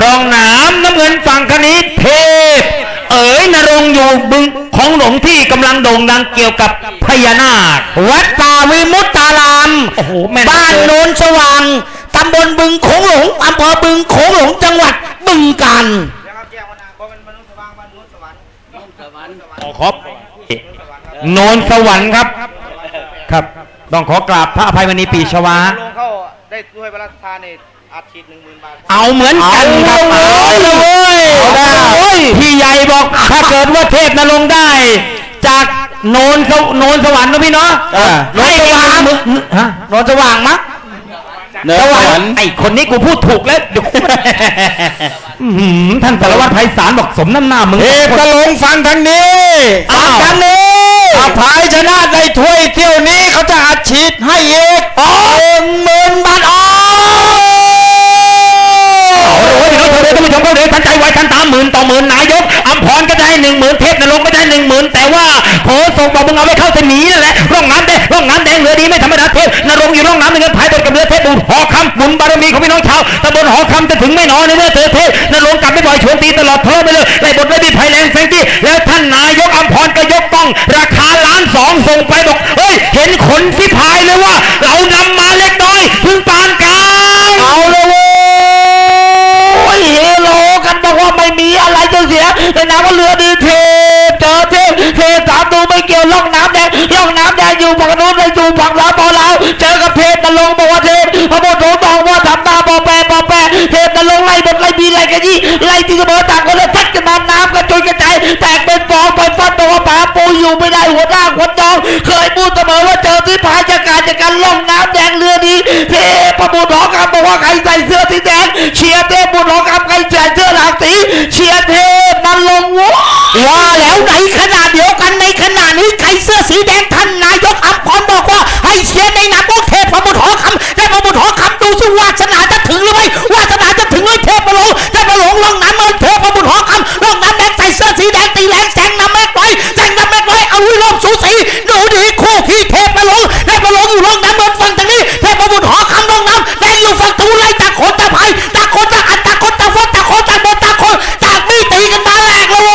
รองน้ำน้ำเงินฝั่งคณิตเทพ เอ๋ยนรงค์อยู่บึงของหลวงที่กำลังโด่งดังเกี่ยวกับพญานาค วัดป่าวิมุตตารามโอ้โหแม่นบ้านเลย โนนสว่างตำบลบึงโขงหลงอำเภอบึงโขงหลงจังหวัดบึงกาฬนะครับแจ้งว่านาเพราะมันมนุษย์สว่างมนุษย์สวรรค์มนุษย์สวรรค์ขอขอบโนนสวรรค์ครับ ครับ ต้องขอกราบพระอภัยมณีปีชวา ลงเข้าได้ด้วยพระราชทานใน อาทิตย์หนึ่งหมื่นบาทเอาเหมือนกันครับเอาเลยเว้ยเอาเอาเลเลยยพี่ใหญ่บอกถ้าเกิดว่าเทพนรงค์ได้ จากโนนสวโนนสวรรค์นะพี่เนาะเออให้วางมือฮะโนนสว่างมะเนื้อสวรรค์ไอคนนี้กูพูดถูกแล้วเดี๋ยวอื้อหือท่านสารวัตรไพศาลบอกสมน้ำหน้ามึงเทพกระลงฟังทางนี้อ้าวฟังทางนี้ถ้าพายชนะในถ้วยเที่ยวนี้เขาจะอัดฉีดให้อีกหนึ่งห งเอาไปเข้าเสนีนั่นแหละร่องน้ำแดงร่องน้ำแดงเรือดีไม่ธรรมดาเทพนรงอยู่ร่องน้ำเงินพายไปกับเรือเทพบุญหอคำบุญบารมีของพี่น้องชาวตำบลหอคำจะถึงไม่น้อยในเมื่อเจอเทพนรงกลับไม่บ่อยชวนตีตลอดเลาะไปเลยไล่บทไล่บิดไผ่แรงแซงที่แล้วท่านนายกอัมพรก็ยกต้อง ราคาล้านสองส่งไปบอกเฮ้ยเห็นขนที่พายเลยว่า เรานำมาเล็กน้อยถึงปานกลางเอาเลยเว้ยเฮโลกันบอกว่าไม่มีอะไรจะเสียในน้ำเรือดีเทพ ไม่เกี่ยวล่องน้ำแดงล่องน้ำแดงอยู่ฝั่งโน้นเลยอยู่ฝั่งลาวปอลาวเจอกับเพนรงค์บอกว่าเทพพระโมโถบอกว่าทำตาปอแปรปอแปรเทพนรงค์ไล่บทไล่บีไล่กันยี่ไล่ตีเสมอต่างคนเลยทัดกันมาน้ำกระจุยกระจายแตกเป็นฟองไปฟัดตัวป๋าปูอยู่ไม่ได้หัวหน้าหัวจอง เคยพูดเสมอว่าเจอที่พายจากการจากการล่องน้ำแดงเรือดีเทพพระโมโถกำบอกว่าใครใส่เสื้อสีแดงเชียร์เทพบุญของกำใครใส่เสื้อหลากสีเชียร์เทพนันลงวัวว่าแล้วในขณะเดี สีแดงท่านนายกอัมพรบอกว่า ให้เชียร์ในนามของเทพบุตรหอคำและพระบุตรหอคำดูสิวาสนาจะถึงหรือไม่วาสนาจะถึงหรือเทพมาลงเทพมาลงลงน้ำมันเทพบุตรหอคำลงน้ำแดงใส่เสื้อสีแดงตีแรงแซงน้ำแม่น้อยแซงน้ำแม่น้อยเอาลุยลมสูสีดูดีคู่ขี้เทพมาลงเทพมาลงอยู่ลงน้ำเงินฝั่งทางนี้เทพบุตรหอคำลงน้ำแดงอยู่ฝั่งทูไล่ตาโคนตาไผ่ตาโคนตาอันตาโคนตาฟัดตาโคนตาโดนตาโคนตากมีตีกันมาแหลกเล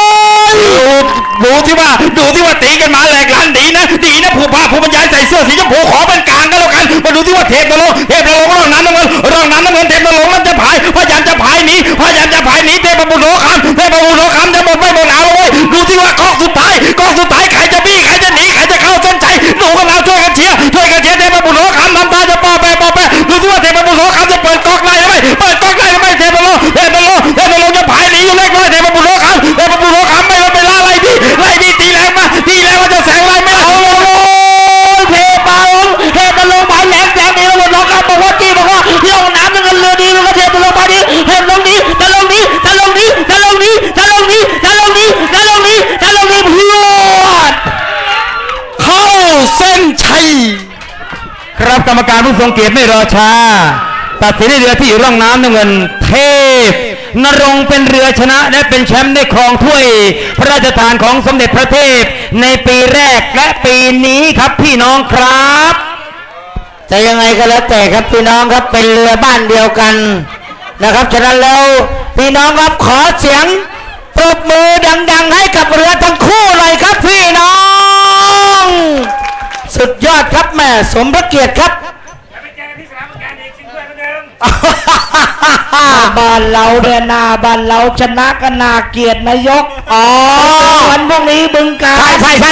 ยดูที่ว่าดูที่ว่าตีกันมาแหลก สีชมพูขอเป็นกลางก็แล้วกันมาดูที่ว่าเทพนรงเทพนรงร่องน้ำน้ำเงินร่องน้ำน้ำเงินเทพนรงค์นั้นจะพายพระยันจะพายหนีพระยันจะพายหนีเทพบุตรโลคำเทพบุตรโลคำจะหมดไม่หมดอาเว้ยดู กรรมการผู้ทรงเกียรติไม่รอช้าตัดสินเรือที่อยู่ร่องน้ำน้ำเงินเทพนรงเป็นเรือชนะและเป็นแชมป์ได้ครองถ้วย พระราชทานของสมเด็จพระเทพ ในปีแรกและปีนี้ครับพี่น้องครับจะยังไงก็แล้วแต่ครับพี่น้องครับเป็นเรือบ้านเดียวกันนะครับฉะนั้นแล้วพี่น้องครับขอเสียงปรบมือดัง ๆ ให้กับเรือทั้งคู่เลยครับพี่น้อง ครับแม่สมพระเกียรติครับบ้านเราเนี่ยหน้าบ้านเราชนะกันนาเกียรตินายกอ๋อวันพวกนี้บึงการใช่ใช่ใช่